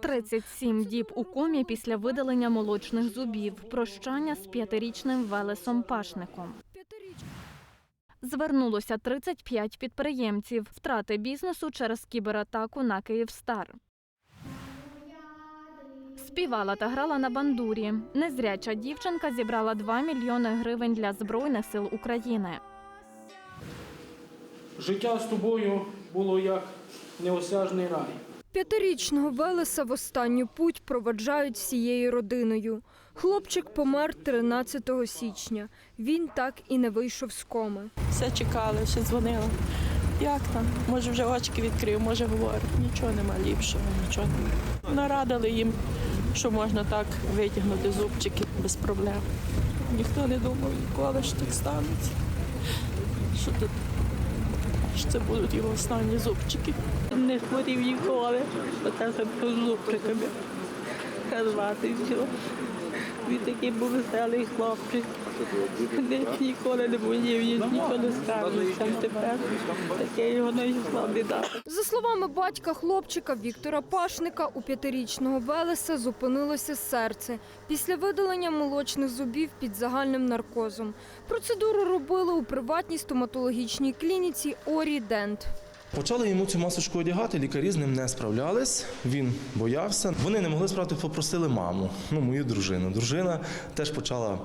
37 діб у комі після видалення молочних зубів. Прощання з п'ятирічним Велесом Пашником. Звернулося 35 підприємців. Втрати бізнесу через кібератаку на Київстар. Співала та грала на бандурі. Незряча дівчинка зібрала 2 мільйони гривень для Збройних сил України. Життя з тобою було як неосяжний рай. П'ятирічного Велеса в останню путь проваджають всією родиною. Хлопчик помер 13 січня. Він так і не вийшов з коми. Все чекали, ще дзвонила. Як там? Може, вже очки відкрив, може говорить. Нічого нема ліпшого, нічого нема. Нарадили їм, що можна так витягнути зубчики без проблем. Ніхто не думав ніколи, що так станеться. Що що це будуть його останні зубчики. Не хворів ніколи, от з зубчиками. Його. Він такий був веселий хлопчик. Ні- Ніколи не болів, ніколи не скаржився. Тепер таке його знайшла біда. За словами батька хлопчика Віктора Пашника, у п'ятирічного Велеса зупинилося серце після видалення молочних зубів під загальним наркозом. Процедуру робили у приватній стоматологічній клініці Орі Дент. Почали йому цю масочку одягати, лікарі з ним не справлялись. Він боявся. Вони не могли справити, попросили маму, ну мою дружину. Дружина теж почала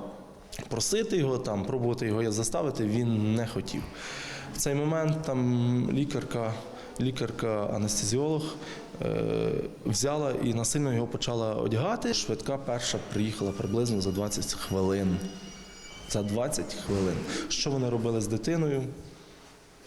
просити його там, пробувати його заставити. Він не хотів. В цей момент там лікарка, лікарка анестезіолог е, взяла і насильно його почала одягати. Швидка перша приїхала приблизно за 20 хвилин. За 20 хвилин. Що вони робили з дитиною?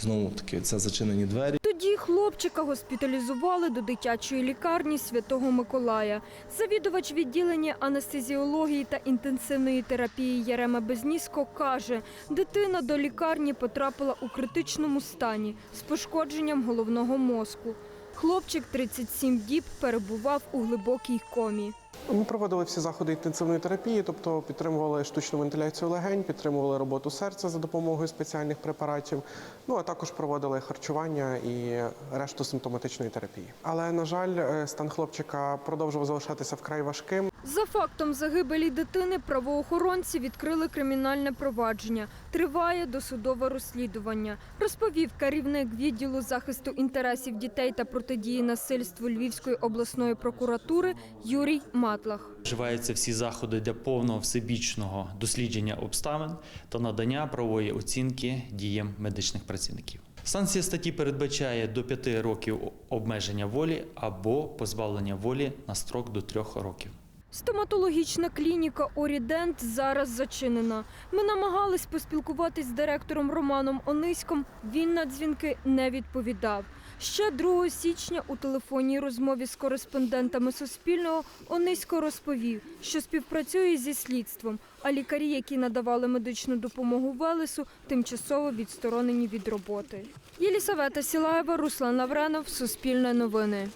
Знову таки, це зачинені двері. Тоді хлопчика госпіталізували до дитячої лікарні Святого Миколая. Завідувач відділення анестезіології та інтенсивної терапії Ярема Безніско каже, дитина до лікарні потрапила у критичному стані з пошкодженням головного мозку. Хлопчик 37 діб перебував у глибокій комі. Ми проводили всі заходи інтенсивної терапії, тобто підтримували штучну вентиляцію легень, підтримували роботу серця за допомогою спеціальних препаратів. Ну а також проводили харчування і решту симптоматичної терапії. Але на жаль, е, стан хлопчика продовжував залишатися вкрай важким. За фактом загибелі дитини правоохоронці відкрили кримінальне провадження. Триває досудове розслідування, розповів керівник відділу захисту інтересів дітей та протидії насильству Львівської обласної прокуратури Юрій Матлах. Вживаються всі заходи для повного всебічного дослідження обставин та надання правової оцінки діям медичних працівників. Санкція статті передбачає до 5 років обмеження волі або позбавлення волі на строк до 3 років. Стоматологічна клініка Орідент зараз зачинена. Ми намагались поспілкуватись з директором Романом Ониськом. Він на дзвінки не відповідав. Ще 2 січня у телефонній розмові з кореспондентами Суспільного Онисько розповів, що співпрацює зі слідством, а лікарі, які надавали медичну допомогу Велесу, тимчасово відсторонені від роботи. Єлісавета Сілаєва, Руслан Лавренов, Суспільне новини.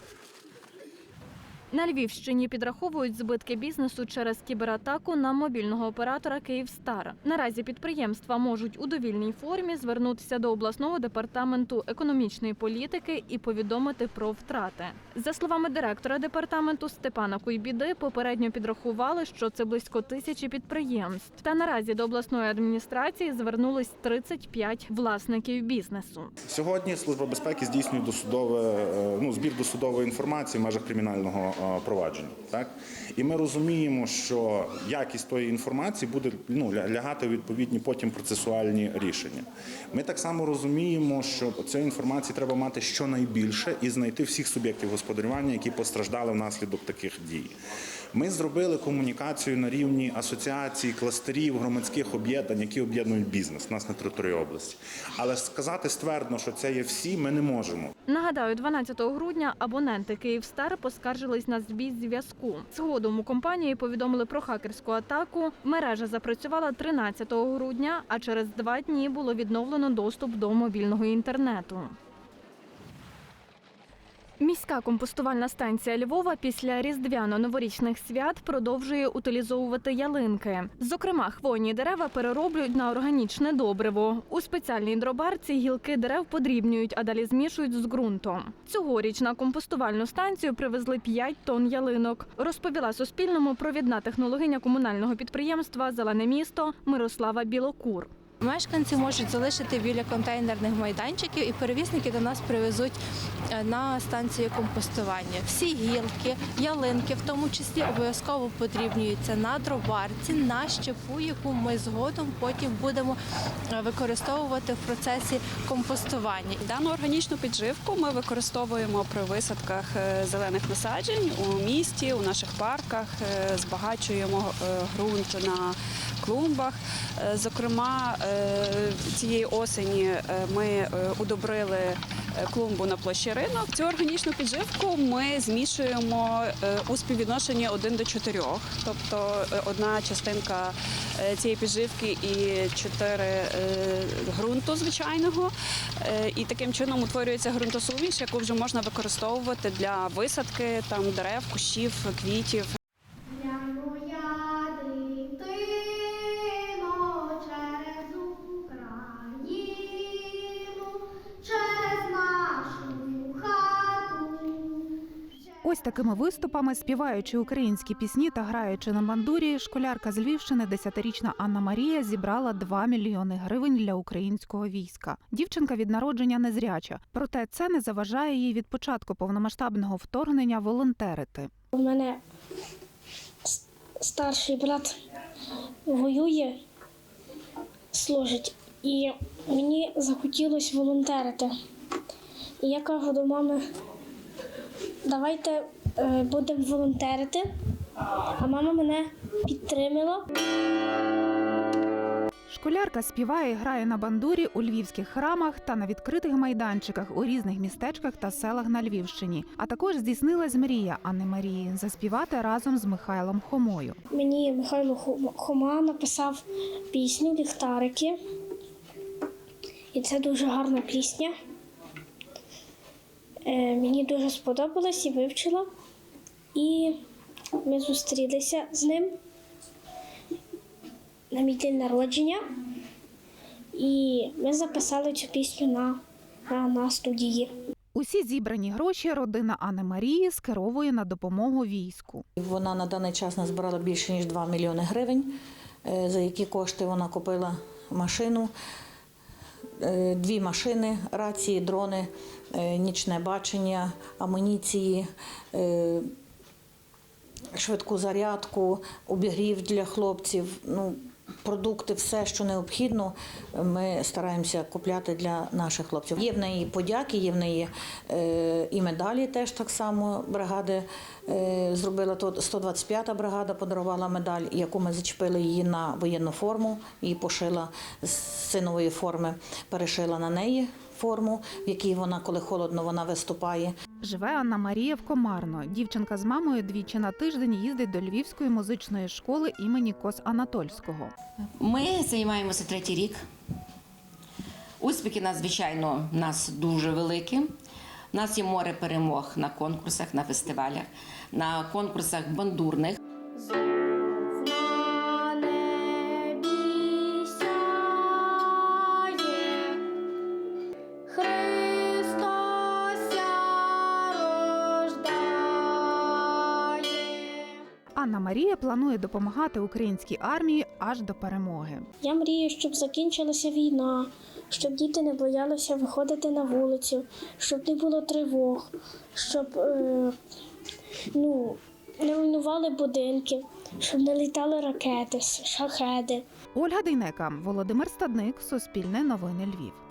На Львівщині підраховують збитки бізнесу через кібератаку на мобільного оператора Київстар. Наразі підприємства можуть у довільній формі звернутися до обласного департаменту економічної політики і повідомити про втрати. За словами директора департаменту Степана Куйбіди, попередньо підрахували, що це близько тисячі підприємств. Та наразі до обласної адміністрації звернулись 35 власників бізнесу. Сьогодні Служба безпеки здійснює досудове е, ну, збір досудової інформації в межах кримінального е, провадження. Так і ми розуміємо, що якість тої інформації буде ну лягати у відповідні потім процесуальні рішення. Ми так само розуміємо, що цієї інформації треба мати щонайбільше і знайти всіх суб'єктів господарювання, які постраждали внаслідок таких дій. Ми зробили комунікацію на рівні асоціацій, кластерів, громадських об'єднань, які об'єднують бізнес нас на території області. Але сказати ствердно, що це є всі, ми не можемо. Нагадаю, 12 грудня абоненти Київстар поскаржились на збій зв'язку. Згодом у компанії повідомили про хакерську атаку. Мережа запрацювала 13 грудня, а через два дні було відновлено доступ до мобільного інтернету. Міська компостувальна станція Львова після різдвяно-новорічних свят продовжує утилізовувати ялинки. Зокрема, хвойні дерева перероблюють на органічне добриво. У спеціальній дробарці гілки дерев подрібнюють, а далі змішують з ґрунтом. Цьогоріч на компостувальну станцію привезли 5 тонн ялинок. Розповіла Суспільному провідна технологиня комунального підприємства Зелене місто Мирослава Білокур. Мешканці можуть залишити біля контейнерних майданчиків і перевізники до нас привезуть е, на станцію компостування. Всі гілки, ялинки, в тому числі обов'язково подрібнюються на дробарці, на щепу, яку ми згодом потім будемо е, використовувати в процесі компостування. Дану органічну підживку ми використовуємо при висадках е, зелених насаджень у місті, у наших парках, збагачуємо ґрунт на клумбах. Е, Зокрема, е, цієї осені е, ми удобрили клумбу на площі ринок. Цю органічну підживку ми змішуємо у співвідношенні 1 до 4. Тобто одна частинка цієї підживки і 4 ґрунту звичайного. І таким чином утворюється ґрунтосуміш, яку вже можна використовувати для висадки там дерев, кущів, квітів. Такими виступами, співаючи українські пісні та граючи на бандурі, школярка з Львівщини, 10-річна Анна Марія, зібрала 2 мільйони гривень для українського війська. Дівчинка від народження незряча, проте це не заважає їй від початку повномасштабного вторгнення волонтерити. У мене старший брат воює, служить, і мені захотілося волонтерити. І я кажу до мами, давайте е, будемо волонтерити. А мама мене підтримала. Школярка співає і грає на бандурі у львівських храмах та на відкритих майданчиках у різних містечках та селах на Львівщині. А також здійснилась мрія Анни Марії заспівати разом з Михайлом Хомою. Мені Михайло Хома написав пісню Ліхтарики. І це дуже гарна пісня. Е, мені дуже сподобалась і вивчила. І ми зустрілися з ним на мій день народження. І ми записали цю пісню на, на, на студії. Усі зібрані гроші родина Анни Марії скеровує на допомогу війську. Вона на даний час назбирала більше ніж 2 мільйони гривень, е, за які кошти вона купила машину, дві машини, рації, дрони, е, нічне бачення, амуніції, е, швидку зарядку, обігрів для хлопців. Ну, Продукти, все, що необхідно, ми стараємося купляти для наших хлопців. Є в неї подяки, є в неї е, і медалі теж так само бригади е, зробила. То 125-та бригада подарувала медаль, яку ми зачепили її на воєнну форму і пошила з синової форми, перешила на неї форму, в якій вона, коли холодно, вона виступає. Живе Анна Марія в Комарно. Дівчинка з мамою двічі на тиждень їздить до Львівської музичної школи імені Кос Анатольського. Ми займаємося третій рік. Успіхи надзвичайно в нас дуже великі. У нас є море перемог на конкурсах, на фестивалях, на конкурсах бандурних. Анна Марія планує допомагати українській армії аж до перемоги. Я мрію, щоб закінчилася війна, щоб діти не боялися виходити на вулицю, щоб не було тривог, щоб е, ну, не руйнували будинки, щоб не літали ракети, шахеди. Ольга Дейнека, Володимир Стадник, Суспільне новини Львів.